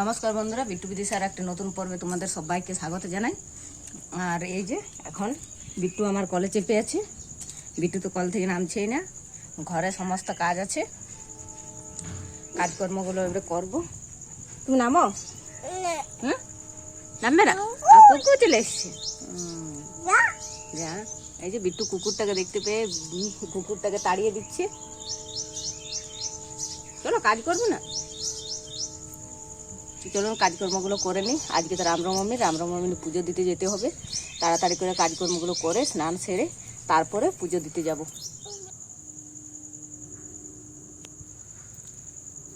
নমস্কার বন্ধুরা বিট্টু বিদিশার একটা নতুন পর্বে তোমাদের সবাইকে স্বাগত জানাই। আর এই যে এখন বিট্টু আমার কলে চেপে আছে। বিট্টু তো কল থেকে নামছেই না ঘরে সমস্ত কাজ আছে। কাজকর্মগুলো এবারে করব। তুমি নামো? হ্যাঁ নামবে না? কুকুর চলে এসছে। যা। এই যে বিট্টু কুকুরটাকে দেখতে পেয়ে কুকুরটাকে তাড়িয়ে দিচ্ছে। চলো কাজ করব না? চলুন কাজকর্মগুলো করে নিই। আজকে তো রামরমী রামরমী পুজো দিতে যেতে হবে। তাড়াতাড়ি করে কাজকর্মগুলো করে স্নান সেরে তারপরে পুজো দিতে যাব।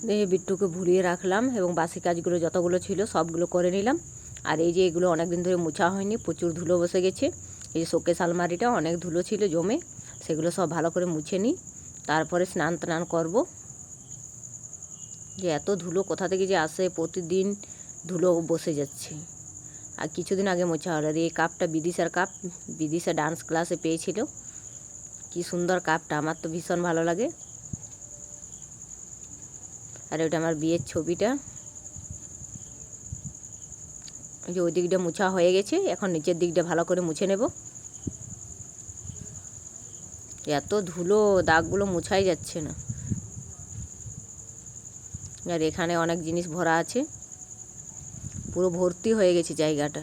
দিয়ে বিট্টুকে ভুলিয়ে রাখলাম এবং বাসি কাজগুলো যতগুলো ছিল সবগুলো করে নিলাম। আর এই যে এগুলো অনেক দিন ধরে মোছা হয়নি, প্রচুর ধুলো বসে গেছে। এই যে শোকেশ আলমারিটা অনেক ধুলো ছিল জমে, সেগুলো সব ভালো করে মুছে নিই। তারপরে স্নান টান করব। যে এত ধুলো কোথা থেকে যে আসে, প্রতিদিন ধুলো বসে যাচ্ছে। আর কিছুদিন আগে মোছা হলো এই কাপটা বিদিশার কাপ, বিদিশা ডান্স ক্লাসে পেয়েছিল। কি সুন্দর কাপটা, আমার তো ভীষণ ভালো লাগে। আর ওটা আমার বিয়ের ছবিটা। যে ওই দিকটা মোছা হয়ে গেছে, এখন নিচের দিকটা ভালো করে মুছে নেব। এত ধুলো, দাগগুলো মুছাই যাচ্ছে না। আর এখানে অনেক জিনিস ভরা আছে। পুরো ভর্তি হয়ে গেছে জায়গাটা।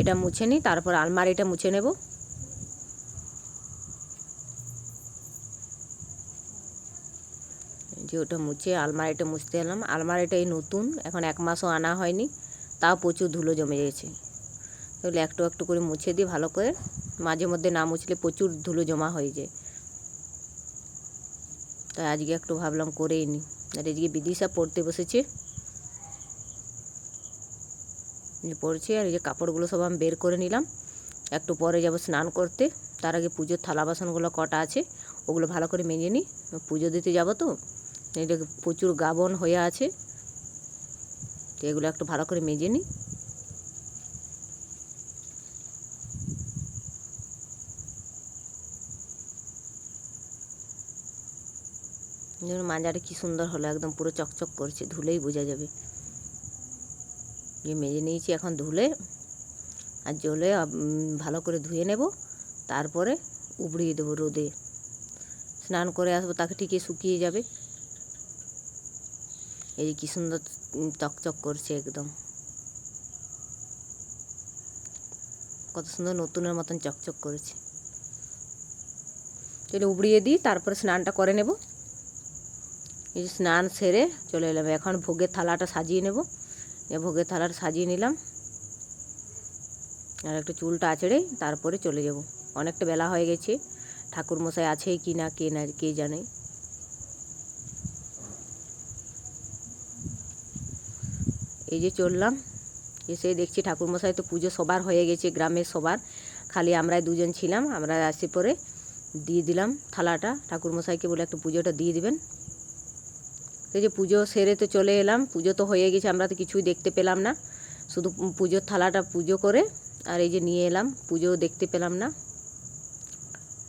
এটা মুছে নিই তারপর আলমারিটা মুছে নেব। যে ওটা মুছে, আলমারিটা মুছতে এলাম। আলমারিটা এই নতুন, এখন এক মাসও আনা হয়নি। তাও প্রচুর ধুলো জমে গেছে। তাহলে একটু একটু করে মুছে দিই ভালো করে। মাঝে মধ্যে না মুছলে প্রচুর ধুলো জমা হয়ে যায়। তাই আজকে একটু ভাবলাম করেই নি আর আজকে বিদিশা পড়তে বসেছে। পড়ছে আর এই যে কাপড়গুলো সব আমি বের করে নিলাম। একটু পরে যাব স্নান করতে। তার আগে পুজোর থালা বাসনগুলো কটা আছে, ওগুলো ভালো করে মেজে নিই। পুজো দিতে যাব তো। এটা প্রচুর গাবন হয়ে আছে। তো এগুলো একটু ভালো করে মেজে নিই। যেমন মাজাটা কি সুন্দর হলো, একদম পুরো চকচক করছে, ধুলেই বোঝা যাবে। যে মেজে নিয়েছি এখন ধুলে, আর জলে ভালো করে ধুয়ে নেব, তারপরে উবড়িয়ে দেবো রোদে। স্নান করে আসব, তাকে ঠিকই শুকিয়ে যাবে। এই যে কি সুন্দর চকচক করছে একদম। কত সুন্দর নতুনের মতন চকচক করেছে। চলে উবড়িয়ে দিই, তারপরে স্নানটা করে নেব। এই স্নান সেরে চলে এলাম। এখন ভোগের থালাটা সাজিয়ে নেব। ভোগের থালাটা সাজিয়ে নিলাম। আর একটু চুলটা আঁচড়ে তারপরে চলে যাব। অনেকটা বেলা হয়ে গেছে। ঠাকুর মশাই আছে কি না, কে না, কে জানে। এই যে চললাম। এসে দেখছি ঠাকুর মশাই তো পুজো সবার হয়ে গেছে, গ্রামের সবার। খালি আমরাই দুজন ছিলাম, আমরা আসে পরে দিয়ে দিলাম থালাটা। ঠাকুর মশাইকে বলে একটু পুজোটা দিয়ে দিবেন। এই যে পুজো সেরে তো চলে এলাম। পুজো তো হয়ে গেছে, আমরা তো কিছুই দেখতে পেলাম না। শুধু পুজোর থালাটা পুজো করে আর এই যে নিয়ে এলাম পুজো দেখতে পেলাম না।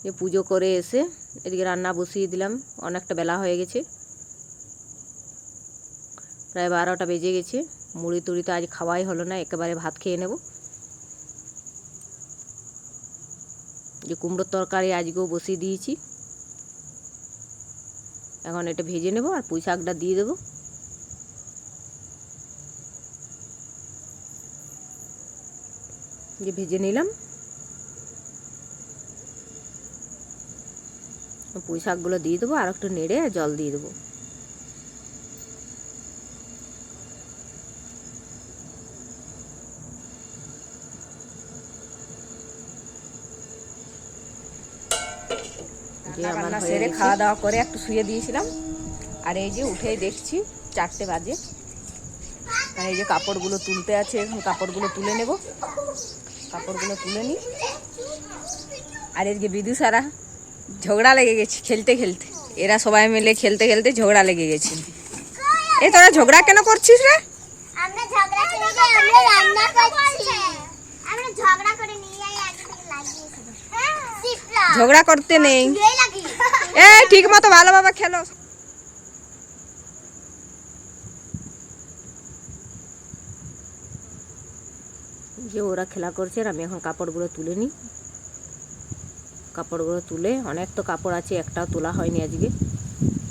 যে পুজো করে এসে এদিকে রান্না বসিয়ে দিলাম, অনেকটা বেলা হয়ে গেছে। প্রায় বারোটা বেজে গেছে, মুড়ি তুড়ি তো আজ খাওয়াই হলো না, একেবারে ভাত খেয়ে নেব। যে কুমড়োর তরকারি আজকেও বসিয়ে দিয়েছি। এখন এটা ভেজে নেব আর পুঁই শাকটা দিয়ে দেবো। যে ভেজে নিলাম। পুঁই শাকগুলো দিয়ে দেবো আর একটু নেড়ে জল দিয়ে দেবো। রান্না সেরে খাওয়া দাওয়া করে একটু শুয়ে দিয়েছিলাম। আর এই যে উঠে দেখছি চারটে বাজে। আর এই যে কাপড়গুলো তুলতে আছে এখন কাপড়গুলো তুলে নেব। কাপড়গুলো তুলে নিই। আর এদিকে বিদুষারা ঝগড়া লেগে গেছে খেলতে খেলতে। এরা সবাই মিলে খেলতে খেলতে ঝগড়া লেগে গেছে। এই তোরা ঝগড়া কেন করছিস রে? আমরা ঝগড়া করে নিয়ে আমরা রান্না করছি আমরা ঝগড়া করতে নেই। এ ঠিক মতো ভালোভাবে খেলো। যে ওরা খেলা করছে আর আমি এখন কাপড়গুলো তুলে নিই। কাপড়গুলো তুলে অনেক তো কাপড় আছে একটাও তোলা হয়নি আজকে।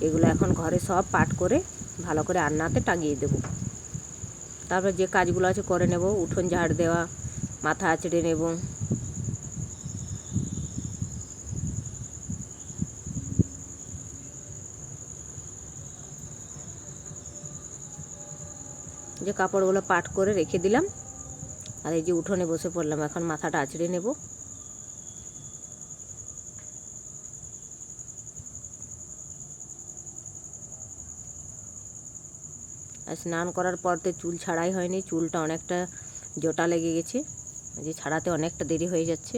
এগুলো এখন ঘরে সব পাট করে ভালো করে আন্নাতে টাঙিয়ে দেবো। তারপর যে কাজগুলো আছে করে নেব। উঠোন ঝাড় দেওয়া মাথা আঁচড়ে নেব। যে কাপড়গুলো পাট করে রেখে দিলাম। আর এই যে উঠোনে বসে পড়লাম, এখন মাথাটা আঁচড়ে নেব। আর স্নান করার পর তো চুল ছাড়াই হয়নি, চুলটা অনেকটা জোটা লেগে গেছে। যে ছাড়াতে অনেকটা দেরি হয়ে যাচ্ছে।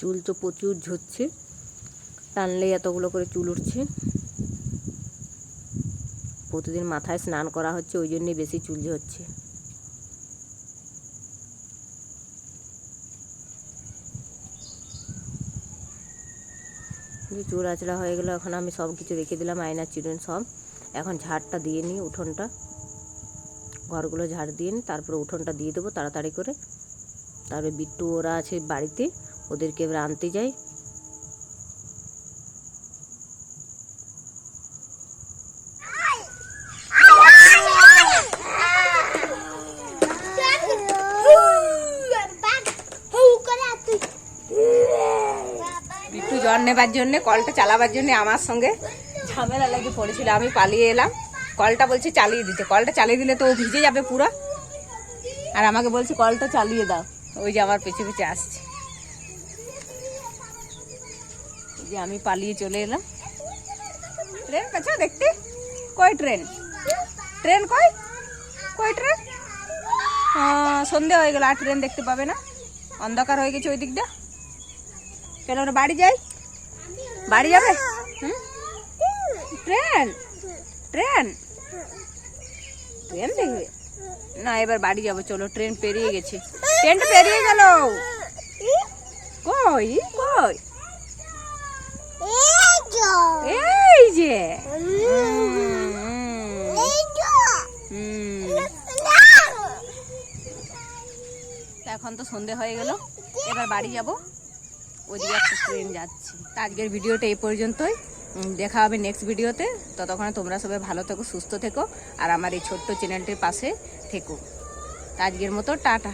চুল তো প্রচুর ঝরছে, টানলে এতগুলো করে চুল উঠছে। প্রতিদিন মাথায় স্নান করা হচ্ছে, ওই জন্যই বেশি চুল ঝরছে। চুল আচড়া হয়ে গেলো, এখন আমি সব কিছু রেখে দিলাম, আয়নার চিরুন সব। এখন ঝাড়টা দিয়ে নিই উঠোনটা। ঘরগুলো ঝাড় দিয়ে নিই, তারপরে উঠোনটা দিয়ে দেবো তাড়াতাড়ি করে। তারপরে বিট্টু ওরা আছে বাড়িতে ওদেরকে এবার আনতে যাই। বিট্টু জল নেবার জন্য, কলটা চালাবার জন্য আমার সঙ্গে ঝামেলা লেগে পড়েছিল, আমি পালিয়ে এলাম। কলটা বলছে চালিয়ে দিতে, কলটা চালিয়ে দিলে তো ও ভিজে যাবে পুরো। আর আমাকে বলছে, কলটা চালিয়ে দাও। ওই যে আমার পেছনে পেছে আসছে এই যে আমি পালিয়ে চলে এলাম। ট্রেন পেছো দেখতে? কই ট্রেন? ট্রেন কই কই ট্রেন? সন্ধে হয়ে গেল, আর ট্রেন দেখতে পাবে না। অন্ধকার হয়ে গেছে ওই দিকটা চলো আমরা বাড়ি যাই? বাড়ি যাবে? হুম? ট্রেন? ট্রেন? ট্রেন দেখবে? না, এবার বাড়ি যাব, চলো, ট্রেন পেরিয়ে গেছে। ট্রেনটা পেরিয়ে গেল। কই? কই? এই যে। হুম, হুম। তা এখন তো সন্ধে হয়ে গেল। এবার বাড়ি যাব। ওইদিকে একটা ট্রেন যাচ্ছি। তা আজকের ভিডিওটা এই পর্যন্তই। দেখা হবে নেক্সট ভিডিওতে। ততক্ষণে তোমরা সবাই ভালো থেকো সুস্থ থেকো আর আমার এই ছোট্ট চ্যানেলটির পাশে থেকো। আজকের মতো টাটা।